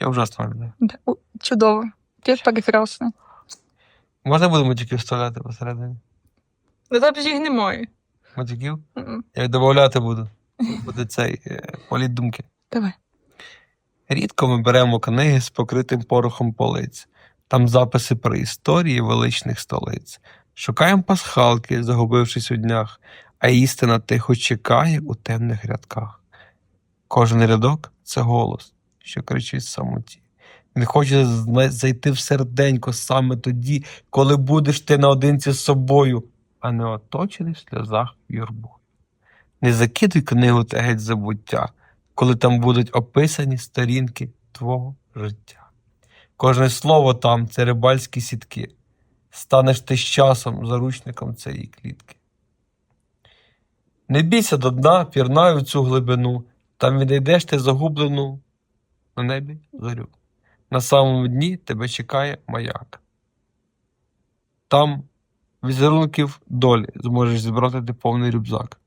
Я ужасно люблю. Чудово. Ти прекрасно. Можна буде матюків вставляти посередині? Ну там їх немає. Матюків? Я їх додавати буду. Буде цей е, політ думки. Давай. Рідко ми беремо книги з покритим порохом полиць. Там записи про історії величних столиць. Шукаємо пасхалки, загубившись у днях, а істина тихо чекає у темних рядках. Кожен рядок це голос, що кричить самоті. Він хоче зайти в серденько саме тоді, коли будеш ти наодинці з собою, а не оточений в сльозах юрбою. Не закидуй книгу та геть забуття коли там будуть описані сторінки твого життя. Кожне слово там це рибальські сітки. Станеш ти з часом заручником цієї клітки. Не бійся до дна, пірнай у цю глибину, там відійдеш ти загублену на небі зорю. На самому дні тебе чекає маяк. Там візерунків долі зможеш зібрати ти повний рюкзак.